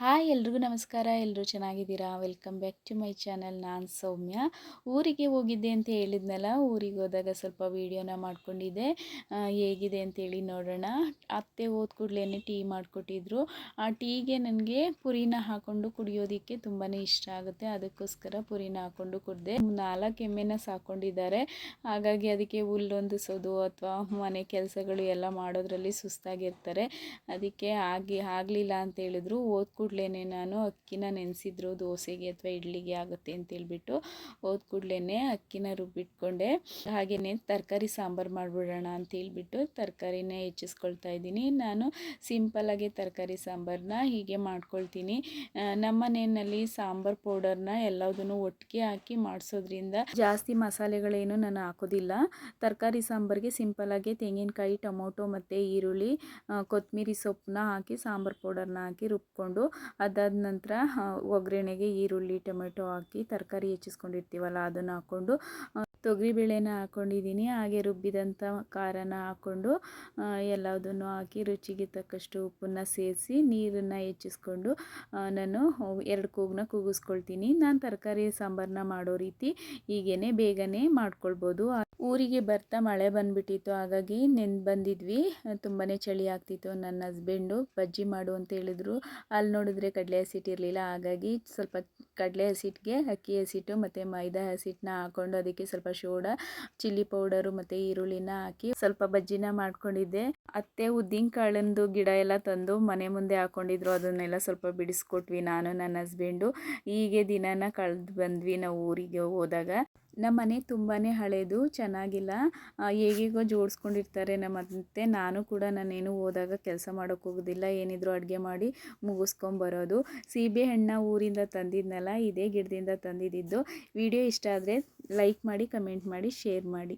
Hi ಎಲ್ರಿಗೂ ನಮಸ್ಕಾರ. ಎಲ್ಲರೂ ಚೆನ್ನಾಗಿದ್ದೀರಾ? Welcome back to my channel. ನಾನು ಸೌಮ್ಯ. ಊರಿಗೆ ಹೋಗಿದ್ದೆ ಅಂತ ಹೇಳಿದ್ನಲ್ಲ, ಊರಿಗೆ ಹೋದಾಗ ಸ್ವಲ್ಪ ವೀಡಿಯೋನ ಮಾಡ್ಕೊಂಡಿದ್ದೆ. ಹೇಗಿದೆ ಅಂತೇಳಿ ನೋಡೋಣ. ಅತ್ತೆ ಹೋದ ಕೂಡಲೇ ಟೀ ಮಾಡಿಕೊಟ್ಟಿದ್ರು. ಆ ಟೀಗೆ ನನಗೆ ಪುರಿನ ಹಾಕ್ಕೊಂಡು ಕುಡಿಯೋದಕ್ಕೆ ತುಂಬಾ ಇಷ್ಟ ಆಗುತ್ತೆ. ಅದಕ್ಕೋಸ್ಕರ ಪುರಿನ ಹಾಕ್ಕೊಂಡು ಕುಡಿದೆ. ನಾಲ್ಕು ಎಮ್ಮೆನ ಸಾಕೊಂಡಿದ್ದಾರೆ. ಹಾಗಾಗಿ ಅದಕ್ಕೆ ಹುಲ್ಲೊಂದಿಸೋದು ಅಥವಾ ಮನೆ ಕೆಲಸಗಳು ಎಲ್ಲ ಮಾಡೋದ್ರಲ್ಲಿ ಸುಸ್ತಾಗಿರ್ತಾರೆ. ಅದಕ್ಕೆ ಆಗಿ ಆಗಲಿಲ್ಲ ಅಂತ ಹೇಳಿದ್ರು. ಹೋದ ಕೂಡಲೇ ನಾನು ಅಕ್ಕಿನ ನೆನೆಸಿದ್ರು ದೋಸೆಗೆ ಅಥವಾ ಇಡ್ಲಿಗೆ ಆಗುತ್ತೆ ಅಂತೇಳ್ಬಿಟ್ಟು ಹೋದ ಕೂಡಲೇ ಅಕ್ಕಿನ ರುಬ್ಬಿಟ್ಕೊಂಡೆ. ಹಾಗೆಯೇ ತರಕಾರಿ ಸಾಂಬಾರು ಮಾಡಿಬಿಡೋಣ ಅಂತ ಹೇಳ್ಬಿಟ್ಟು ತರಕಾರಿನೇ ಹೆಚ್ಚಿಸ್ಕೊಳ್ತಾ ಇದ್ದೀನಿ. ನಾನು ಸಿಂಪಲ್ಲಾಗಿ ತರಕಾರಿ ಸಾಂಬಾರನ್ನ ಹೀಗೆ ಮಾಡ್ಕೊಳ್ತೀನಿ. ನಮ್ಮ ಮನೆಯಲ್ಲಿ ಸಾಂಬಾರ್ ಪೌಡರ್ನ ಎಲ್ಲದನ್ನು ಒಟ್ಟಿಗೆ ಹಾಕಿ ಮಾಡಿಸೋದ್ರಿಂದ ಜಾಸ್ತಿ ಮಸಾಲೆಗಳೇನು ನಾನು ಹಾಕೋದಿಲ್ಲ. ತರಕಾರಿ ಸಾಂಬಾರಿಗೆ ಸಿಂಪಲ್ಲಾಗಿ ತೆಂಗಿನಕಾಯಿ, ಟೊಮೊಟೊ ಮತ್ತು ಈರುಳ್ಳಿ ಕೊತ್ತಂಬರಿ ಸೊಪ್ಪನ್ನ ಹಾಕಿ ಸಾಂಬಾರು ಪೌಡರ್ನ ಹಾಕಿ ರುಬ್ಕೊಂಡು ಅದಾದ ನಂತರ ಒಗ್ಗರಣೆಗೆ ಈರುಳ್ಳಿ, ಟೊಮೆಟೊ ಹಾಕಿ ತರಕಾರಿ ಹೆಚ್ಚಿಸ್ಕೊಂಡಿರ್ತೀವಲ್ಲ, ಅದನ್ನು ಹಾಕ್ಕೊಂಡು ತೊಗರಿಬೇಳೆನ ಹಾಕ್ಕೊಂಡಿದ್ದೀನಿ ಹಾಗೆ ರುಬ್ಬಿದಂಥ ಖಾರನ ಹಾಕ್ಕೊಂಡು ಎಲ್ಲದನ್ನು ಹಾಕಿ ರುಚಿಗೆ ತಕ್ಕಷ್ಟು ಉಪ್ಪನ್ನ ಸೇರಿಸಿ ನೀರನ್ನು ಹೆಚ್ಚಿಸ್ಕೊಂಡು ನಾನು ಎರಡು ಕೂಗನ್ನ ಕೂಗಿಸ್ಕೊಳ್ತೀನಿ ನಾನು ತರಕಾರಿ ಸಾಂಬಾರನ್ನ ಮಾಡೋ ರೀತಿ ಹೀಗೇ ಬೇಗನೆ ಮಾಡ್ಕೊಳ್ಬೋದು. ಊರಿಗೆ ಬರ್ತಾ ಮಳೆ ಬಂದ್ಬಿಟ್ಟಿತ್ತು, ಹಾಗಾಗಿ ನೆನ್, ಬಂದಿದ್ವಿ. ತುಂಬಾ ಚಳಿ ಆಗ್ತಿತ್ತು. ನನ್ನ ಹಸ್ಬೆಂಡು ಬಜ್ಜಿ ಮಾಡು ಅಂತ ಹೇಳಿದ್ರು. ಅಲ್ಲಿ ನೋಡಿದ್ರೆ ಕಡಲೆ ಹಸಿಟ್ಟು ಇರಲಿಲ್ಲ. ಹಾಗಾಗಿ ಸ್ವಲ್ಪ ಕಡಲೆ ಹಸಿಟ್ಟಿಗೆ ಅಕ್ಕಿ ಹಸಿಟ್ಟು ಮತ್ತು ಮೈದಾ ಹಸಿಟ್ಟನ್ನ ಹಾಕ್ಕೊಂಡು ಅದಕ್ಕೆ ಸ್ವಲ್ಪ ಶೋಡ, ಚಿಲ್ಲಿ ಪೌಡರು ಮತ್ತು ಈರುಳ್ಳಿನ ಹಾಕಿ ಸ್ವಲ್ಪ ಬಜ್ಜಿನ ಮಾಡ್ಕೊಂಡಿದ್ದೆ. ಅತ್ತೆ ಉದ್ದಿನ ಕಾಳಂದು ಗಿಡ ಎಲ್ಲ ತಂದು ಮನೆ ಮುಂದೆ ಹಾಕೊಂಡಿದ್ರು. ಅದನ್ನೆಲ್ಲ ಸ್ವಲ್ಪ ಬಿಡಿಸ್ಕೊಟ್ವಿ ನಾನು, ನನ್ನ ಹಸ್ಬೆಂಡು. ಹೀಗೆ ದಿನನ ಕಳೆದು ಬಂದ್ವಿ ನಾವು ಊರಿಗೆ ಹೋದಾಗ. ನಮ್ಮ ಮನೆ ತುಂಬಾ ಹಳೇದು ಚೆನ್ನಾಗಿಲ್ಲ. ಹೇಗೆಗೋ ಜೋಡಿಸ್ಕೊಂಡಿರ್ತಾರೆ ನಮ್ಮ ಅತ್ತೆ. ನಾನು ಕೂಡ ನಾನೇನು ಹೋದಾಗ ಕೆಲಸ ಮಾಡೋಕೆ ಹೋಗೋದಿಲ್ಲ. ಏನಿದ್ರು ಅಡುಗೆ ಮಾಡಿ ಮುಗಿಸ್ಕೊಂಬರೋದು. ಸೀಬೆ ಹಣ್ಣ ಊರಿಂದ ತಂದಿದ್ನಲ್ಲ, ಇದೇ ಗಿಡದಿಂದ ತಂದಿದ್ದು. ವಿಡಿಯೋ ಇಷ್ಟ ಆದರೆ ಲೈಕ್ ಮಾಡಿ, ಕಮೆಂಟ್ ಮಾಡಿ, ಶೇರ್ ಮಾಡಿ.